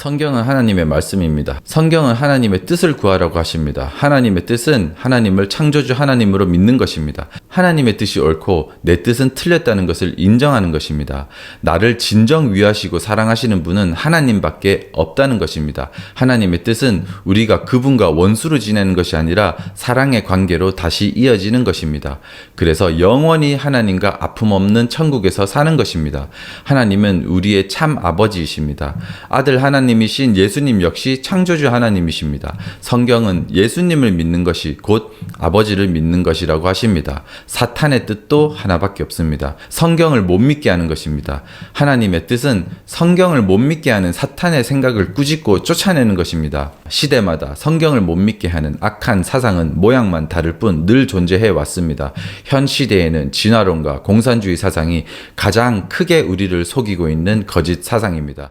성경은 하나님의 말씀입니다. 성경은 하나님의 뜻을 구하라고 하십니다. 하나님의 뜻은 하나님을 창조주 하나님으로 믿는 것입니다. 하나님의 뜻이 옳고 내 뜻은 틀렸다는 것을 인정하는 것입니다. 나를 진정 위하시고 사랑하시는 분은 하나님밖에 없다는 것입니다. 하나님의 뜻은 우리가 그분과 원수로 지내는 것이 아니라 사랑의 관계로 다시 이어지는 것입니다. 그래서 영원히 하나님과 아픔 없는 천국에서 사는 것입니다. 하나님은 우리의 참 아버지이십니다. 아들 하나님이신 예수님 역시 창조주 하나님이십니다. 성경은 예수님을 믿는 것이 곧 아버지를 믿는 것이라고 하십니다. 사탄의 뜻도 하나밖에 없습니다. 성경을 못 믿게 하는 것입니다. 하나님의 뜻은 성경을 못 믿게 하는 사탄의 생각을 꾸짖고 쫓아내는 것입니다. 시대마다 성경을 못 믿게 하는 악한 사상은 모양만 다를 뿐 늘 존재해 왔습니다. 현 시대에는 진화론과 공산주의 사상이 가장 크게 우리를 속이고 있는 거짓 사상입니다.